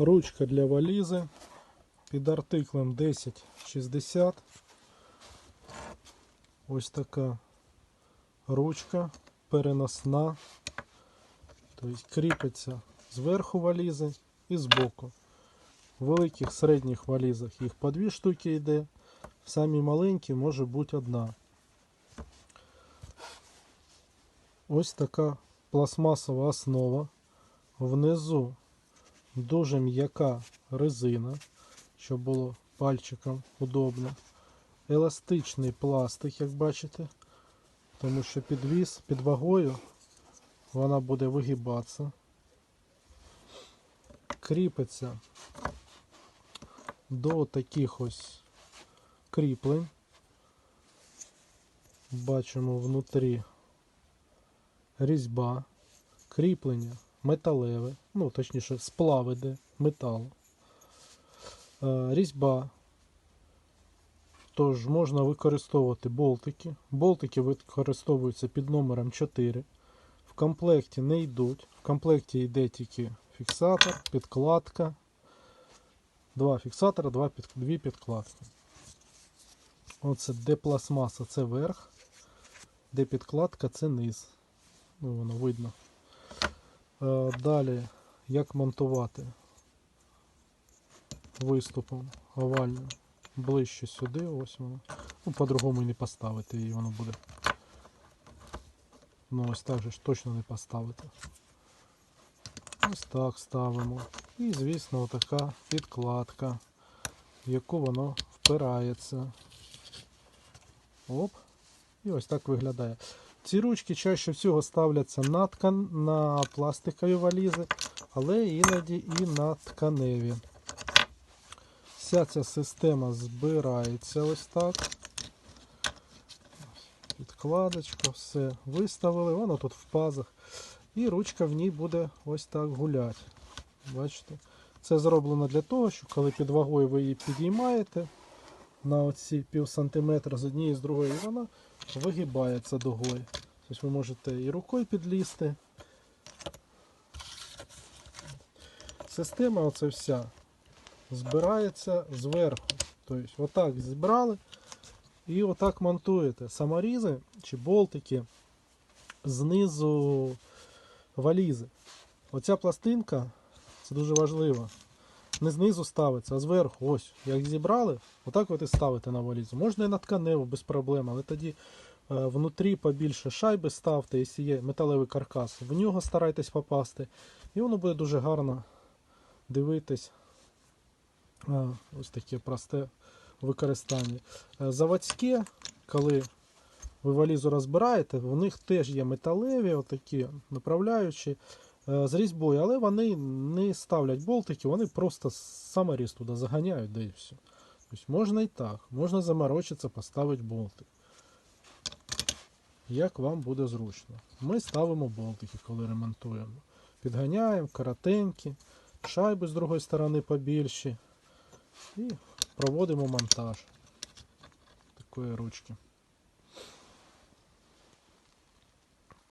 Ручка для валізи під артиклем 1060. Ось така ручка переносна. Тобто кріпиться зверху валізи і збоку. В великих середніх валізах їх по дві штуки йде. В самій маленькій може бути одна. Ось така пластмасова основа. Внизу дуже м'яка резина, щоб було пальчиком удобно. Еластичний пластик, як бачите, тому що підвіз під вагою вона буде вигибатися. Кріпиться до таких ось кріплень. Бачимо внутрі різьба, кріплення металеве, ну точніше сплав іде металу. Е, Різьба. Тож можна використовувати болтики. Болтики використовуються під номером 4. В комплекті не йдуть. В комплекті йде тільки фіксатор, підкладка. Два фіксатора, два під, дві підкладки. Оце де пластмаса це верх, де підкладка це низ. Ну, воно видно. Е, Далі, як монтувати виступом овальним ближче сюди, ось воно. Ну, по-другому і не поставити її, воно буде. Ну, ось так же ж точно не поставити. Ось так ставимо. І, звісно, така підкладка, в яку воно впирається. Оп. І ось так виглядає. Ці ручки чаще всього ставляться на, ткан... на пластикові валізи, але іноді і на тканеві. Вся ця система збирається ось так. Підкладочка, все виставили, воно тут в пазах. І ручка в ній буде ось так гуляти. Бачите? Це зроблено для того, що коли під вагою ви її підіймаєте на оці пів сантиметра з однієї з другої, вона вигибається дугою. Тобто ви можете і рукою підлізти. Система оце вся збирається зверху. Тобто отак зібрали і отак монтуєте. Саморізи чи болтики знизу валізи. Оця пластинка, це дуже важливо. Не знизу ставиться, а зверху. Ось, як зібрали, отак от і ставите на валізу. Можна і на тканеву без проблем, але тоді е, внутрі побільше шайби ставте, якщо є металевий каркас, в нього старайтесь попасти. І воно буде дуже гарно дивитись. А, ось таке просте використання. Е, Заводське, коли ви валізу розбираєте, в них теж є металеві, отакі направляючі е, з різьбою, але вони не ставлять болтики, вони просто саморіз туди заганяють, да і все. Тобто можна і так, можна заморочитися, поставити болтик. Як вам буде зручно. Ми ставимо болтики, коли ремонтуємо. Підганяємо коротенькі, шайби з другої сторони побільші. І проводимо монтаж такої ручки.